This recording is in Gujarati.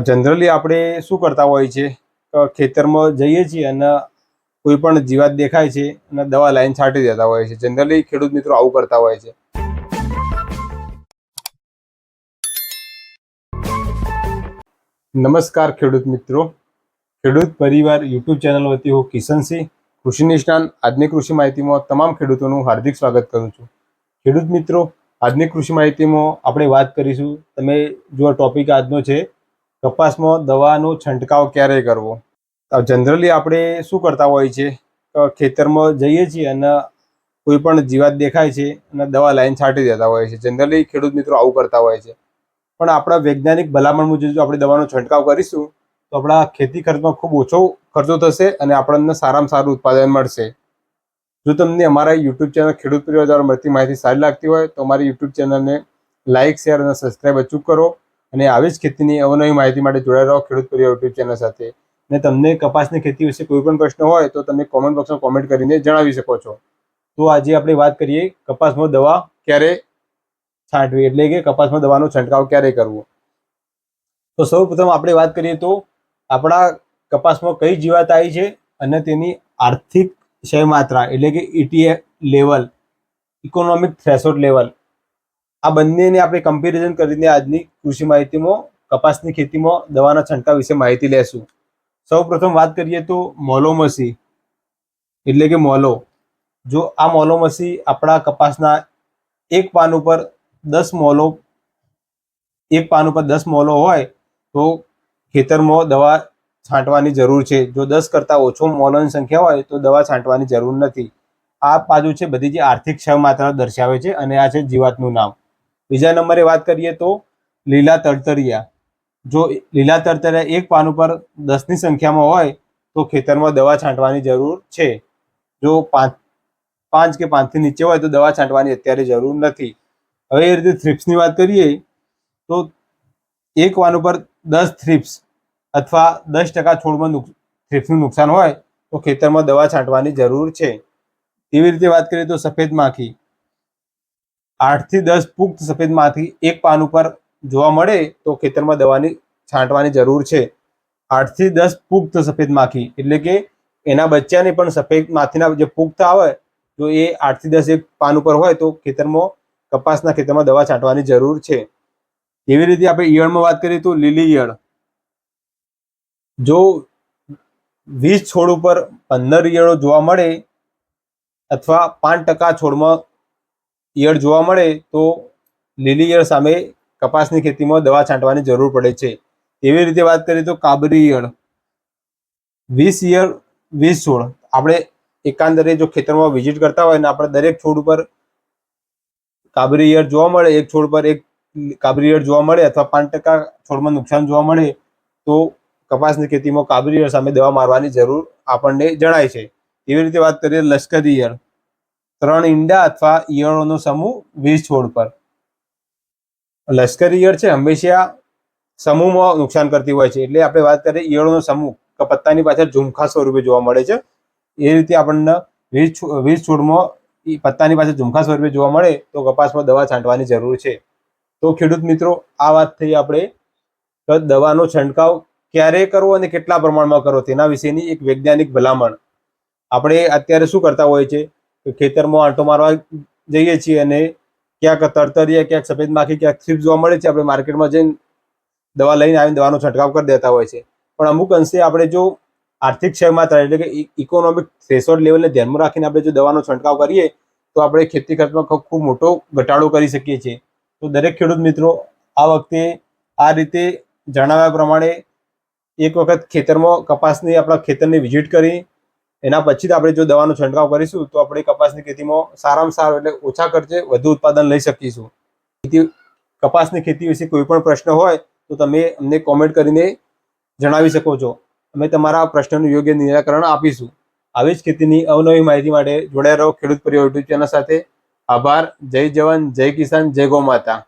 જનરલી આપણે શું કરતા હોય છે? ખેતરમાં જઈએ છીએ અને કોઈ પણ જીવાત દેખાય છે અને દવા લાઈન છાંટી દેતા હોય છે. જનરલી ખેડૂત મિત્રો આવું કરતા હોય છે. નમસ્કાર ખેડૂત મિત્રો. ખેડૂત પરિવાર યુટ્યુબ ચેનલ વતી હું કિશનસિંહ કૃષિ નિષ્ણાંત. આજની કૃષિ માહિતીમાં તમામ ખેડૂતોનું હાર્દિક સ્વાગત કરું છું. ખેડૂત મિત્રો, આજની કૃષિ માહિતીમાં આપણે વાત કરીશું. તમે જો ટોપિક આજનો છે કપાસમાં દવાનો છંટકાવ ક્યારે કરવો? જનરલી આપણે શું કરતા હોય છે? ખેતરમાં જઈએ છીએ અને કોઈ પણ જીવાત દેખાય છે અને દવા લાઈન છાંટી દેતા હોય છે. જનરલી ખેડૂત મિત્રો આવું કરતા હોય છે. પણ આપણા વૈજ્ઞાનિક ભલામણ મુજબ જો આપણે દવાનો છંટકાવ કરીશું, તો આપણા ખેતી ખર્ચમાં ખૂબ ઓછો ખર્ચો થશે અને આપણને સારામાં સારું ઉત્પાદન મળશે. જો તમને અમારા યુટ્યુબ ચેનલ ખેડૂત પરિવાર દ્વારા મળતી માહિતી સારી લાગતી હોય, તો અમારી યુટ્યુબ ચેનલને લાઇક શેર અને સબસ્ક્રાઇબ અચૂક કરો. અને આવી જ ખેતીની અવનવી માહિતી માટે જોડાયેલા રહો ખેડૂત પરિવાર યુટ્યુબ ચેનલ સાથે. અને તમને કપાસની ખેતી વિશે કોઈ પણ પ્રશ્ન હોય તો તમે કોમેન્ટ બોક્સમાં કોમેન્ટ કરીને જણાવી શકો છો. તો આજે આપણે વાત કરીએ કપાસમાં દવા ક્યારે છાંટવી, એટલે કે કપાસમાં દવાનો છંટકાવ ક્યારે કરવો. તો સૌપ્રથમ આપણે વાત કરીએ તો આપણા કપાસમાં કઈ જીવાત આવી છે અને તેની આર્થિક ક્ષય માત્રા એટલે કે ETF level economic threshold level આ બંનેને આપણે કમ્પેરિઝન કરીને આજની કૃષિ માહિતીમાં, કપાસની ખેતીમાં દવાના છંટકાવ વિશે માહિતી લેશું. સૌ પ્રથમ વાત કરીએ તો મોલોમસી. એટલે કે મોલો. જો આ મોલોમસી આપણા કપાસના એક પાન ઉપર દસ મોલો, એક પાન ઉપર દસ મોલો હોય, તો ખેતરમાં દવા છાંટવાની જરૂર છે. જો દસ કરતાં ઓછો મોલોની સંખ્યા હોય, તો દવા છાંટવાની જરૂર નથી. આ બાજુ છે બધી જે આર્થિક ક્ષય માત્રા દર્શાવે છે અને આ છે જીવાતનું નામ. બીજા નંબરે વાત કરીએ તો લીલા તડતરિયા જો લીલા તડતરિયા એક પાન ઉપર દસની સંખ્યામાં હોય તો ખેતરમાં દવા છાંટવાની જરૂર છે. જો પાંચ પાંચ કે પાંચથી નીચે હોય તો દવા છાંટવાની અત્યારે જરૂર નથી. હવે એ રીતે થ્રિપ્સની વાત કરીએ તો એક વાન ઉપર દસ થ્રિપ્સ અથવા દસ ટકા છોડમાં થ્રિપ્સનું નુકસાન હોય તો ખેતરમાં દવા છાંટવાની જરૂર છે. એવી રીતે વાત કરીએ તો સફેદ માખી. આઠથી દસ પુખ્ત સફેદ માખી એક પાન ઉપર જોવા મળે તો ખેતરમાં દવાની છાંટવાની જરૂર છે. આઠથી દસ પુખ્ત સફેદ માખી એટલે કે એના બચ્ચાને પણ સફેદ માખીના જે પુખ્ત આવે, તો એ આઠથી દસ એક પાન ઉપર હોય તો ખેતરમાં, કપાસના ખેતરમાં દવા છાંટવાની જરૂર છે. એવી રીતે આપણે ઈયળમાં વાત કરીએ તો લીલી ઈયળ. જો વીસ છોડ ઉપર પંદર ઈયળો જોવા મળે અથવા પાંચ ટકા છોડમાં ઈયળ જોવા મળે તો લીલી ઈયળ સામે કપાસની ખેતીમાં દવા છાંટવાની જરૂર પડે છે. એવી રીતે વાત કરીએ તો કાબરી ઈયળ, વીસ ઈયળ, વીસ છોડ. આપણે એકાંદરે જો ખેતરમાં વિઝિટ કરતા હોય ને આપણે દરેક છોડ ઉપર કાબરી ઈયળ જોવા મળે, એક છોડ પર એક કાબરી ઈયળ જોવા મળે અથવા પાંચ ટકા છોડમાં નુકસાન જોવા મળે, તો કપાસની ખેતીમાં કાબરી ઈયળ સામે દવા મારવાની જરૂર આપણને જણાય છે. એવી રીતે વાત કરીએ લશ્કરી ઈયળ. ત્રણ ઈંડા અથવા ઈયળોનો સમૂહ વીસ છોડ પર. લશ્કરી ઈયળ છે, હંમેશા સમૂહમાં નુકસાન કરતી હોય છે. એટલે આપણે વાત કરીએ ઈયળોનો સમૂહ, કે પત્તાની પાછળ ઝુમખા સ્વરૂપે જોવા મળે છે. એ રીતે આપણને વીસ વીસ છોડમાં પત્તાની પાસે ઝુમખા સ્વરૂપે જોવા મળે, તો કપાસમાં દવા છાંટવાની જરૂર છે. તો ખેડૂત મિત્રો, આ વાત થઈ આપણે દવાનો છંટકાવ ક્યારે કરવો અને કેટલા પ્રમાણમાં કરવો, તેના વિશેની એક વૈજ્ઞાનિક ભલામણ. આપણે અત્યારે શું કરતા હોય છે ખેતરમાં આંટો મારવા જઈએ છીએ અને ક્યાંક તરતરીયા ક્યાંક સફેદ માખી ક્યાંક થ્રીપ જોવા મળે છે, આપણે માર્કેટમાં જઈને દવા લઈને આવીને દવાનો છંટકાવ કરી દેતા હોય છે. પણ અમુક અંશે આપણે જો આર્થિક ક્ષય થાય એટલે કે ઇકોનોમિક થ્રેશોલ્ડ લેવલને ધ્યાનમાં રાખીને આપણે જો દવાનો છંટકાવ કરીએ, તો આપણે ખેતી ખર્ચમાં ખૂબ મોટો ઘટાડો કરી શકીએ છીએ. તો દરેક ખેડૂત મિત્રો, આ વખતે આ રીતે જણાવ્યા પ્રમાણે એક વખત ખેતરમાં કપાસની, આપણા ખેતરની વિઝિટ કરી એના પછી જ આપણે જો દવાનો છંટકાવ કરીશું, તો આપણે કપાસની ખેતીમાં સારામાં સારું એટલે ઓછા ખર્ચે વધુ ઉત્પાદન લઈ શકીશું. ખેતી, કપાસની ખેતી વિશે કોઈ પણ પ્રશ્ન હોય, તો તમે અમને કોમેન્ટ કરીને જણાવી શકો છો. અમે તમારા પ્રશ્નનું યોગ્ય નિરાકરણ આપીશું. આવી જ ખેતીની અવનવી માહિતી માટે જોડાયા રહો ખેડૂત પરિવાર યુટ્યુબ ચેનલ સાથે. આભાર. જય જવાન, જય કિસાન, જય ગૌ માતા.